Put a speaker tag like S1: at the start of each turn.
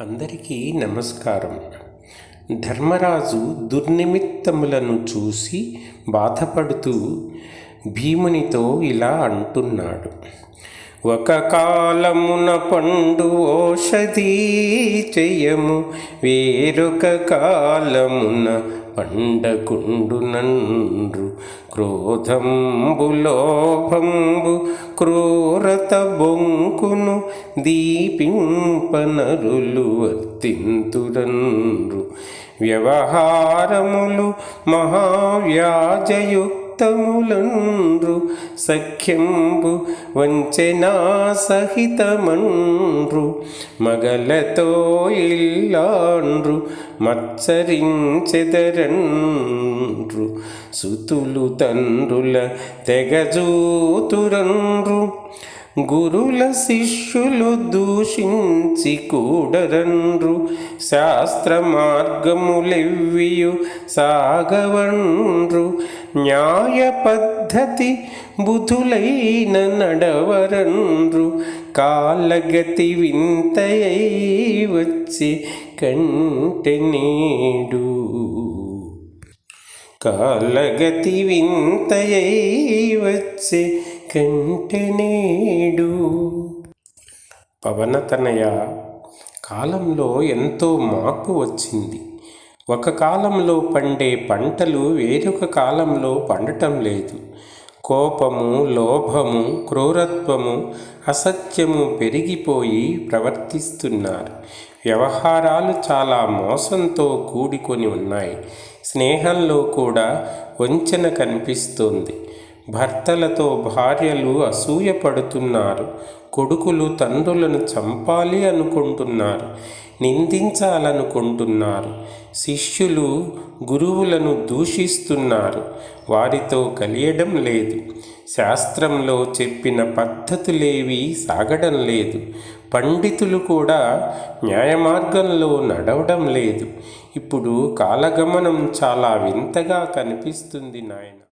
S1: అందరికీ నమస్కారం. ధర్మరాజు దుర్నిమిత్తములను చూసి బాధపడుతూ భీమునితో ఇలా అంటున్నాడు. ఒక కాలమున పండు ఓషధీ చెయ్యము వేరొక కాలమున పండకుండునండ్రు క్రోధంబు లోభంబు క్రూరత బొంకును దీపింపనరులు వర్తింతురన్రు వ్యవహారములు మహావ్యాజయుక్తములండ్రు సఖ్యంబు వంచనా సహితమండ్రు. మగలతో ఇల్లాండ్రు మత్సరించెదరండ్రు. సుతులు తండ్రుల తెగజూతురండ్రు గురుల శిష్యులు దూషించి కూడరండ్రు శాస్త్ర మార్గములెవ్వియు సాగవండ్రు. న్యాయ పద్ధతి బుధులైన నడవరండ్రు కాలగతి వింతయై వచ్చి కంటె నేడు. కాలగతి వింతయై వచ్చే కంటెనేడు పవనతనయ కాలంలో ఎంతో మార్పు వచ్చింది. ఒక కాలంలో పండే పంటలు వేరొక కాలంలో పండటం లేదు. కోపము లోభము క్రూరత్వము అసత్యము పెరిగిపోయి ప్రవర్తిస్తున్నారు. వ్యవహారాలు చాలా మోసంతో కూడుకొని ఉన్నాయి. స్నేహంలో కూడా వంచన కనిపిస్తుంది. భర్తలతో భార్యలు అసూయపడుతున్నారు. కొడుకులు తండ్రులను చంపాలి అనుకుంటున్నారు. నిందించాలనుకుంటున్నారు. శిష్యులు గురువులను దూషిస్తున్నారు. వారితో కలియడం లేదు. శాస్త్రంలో చెప్పిన పద్ధతులేవి సాగడం లేదు. పండితులు కూడా న్యాయమార్గంలో నడవడం లేదు. ఇప్పుడు కాలగమనం చాలా వింతగా కనిపిస్తుంది నాయన.